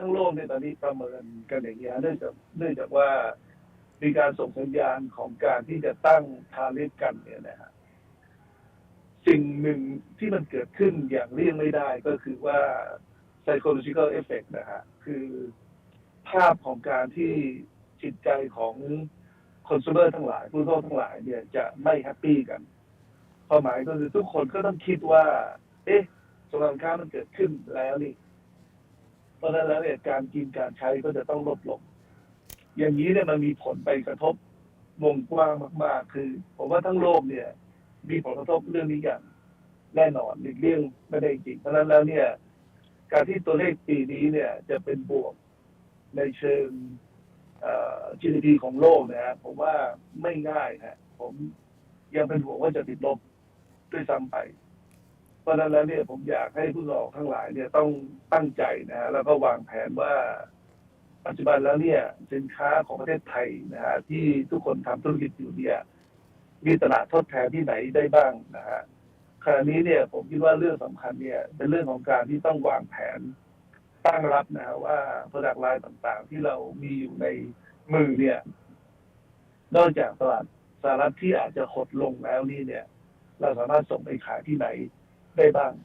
ทั้งโลกในตอนนี้ประเมินกันอย่างนี้เนื่องจากเนื่องจากว่ามีการส่งสัญญาณของการที่จะตั้งทาริฟกันเนี่ยนะฮะสิ่งหนึ่งที่มันเกิดขึ้นอย่างเลี่ยงไม่ได้ก็คือว่า psychological effect นะฮะคือภาพของการที่จิตใจของคอน sumer ทั้งหลาย ผู้โภคทั้งหลายเนี่ยจะไม่แฮปปี้กันความหมายก็คือทุกคนก็ต้องคิดว่า เอ๊ะสงครามค้ามันเกิดขึ้นแล้วนี่ เพราะฉะนั้นแล้วเนี่ยการกินการใช้ก็จะต้องลดลงอย่างนี้เนี่ยมันมีผลไปกระทบวงกว้างมาก ๆ คือ ผมว่าทั้งโลกเนี่ย มีผลกระทบเรื่องนี้อย่างแน่นอนหลีกเลี่ยงไม่ได้จริงเพราะฉะนั้นแล้วเนี่ย การที่ตัวเลขปีนี้เนี่ย จะเป็นบวกในเชิงอ่อ GDP ของโลกนะฮะผมว่าไม่ง่ายนะผมยังเป็นห่วงว่าจะติดลบด้วยซ้ำไป ราะฉะนั้นแล้วเนี่ยผมอยากให้ผู้ประกอบการทั้งหลายเนี่ยต้องตั้งใจนะฮะแล้วก็วางแผนว่า ปัจจุบันแล้วเนี่ยสินค้าของประเทศไทยนะฮะที่ทุกคนทำธุรกิจอยู่เนี่ย มีตลาดทดแทนที่ไหนได้บ้างนะฮะขณะนี้เนี่ยผมคิดว่าเรื่องสำคัญเนี่ย เป็นเรื่องของการที่ต้องวางแผนตั้งรับนะฮะว่า product line ต่างๆ ที่เรามีอยู่ในมือเนี่ย นอกจากตลาดสหรัฐที่อาจจะหดลงแล้วนี่เนี่ย เราสามารถส่งไปขายที่ไหน ได้บ้าง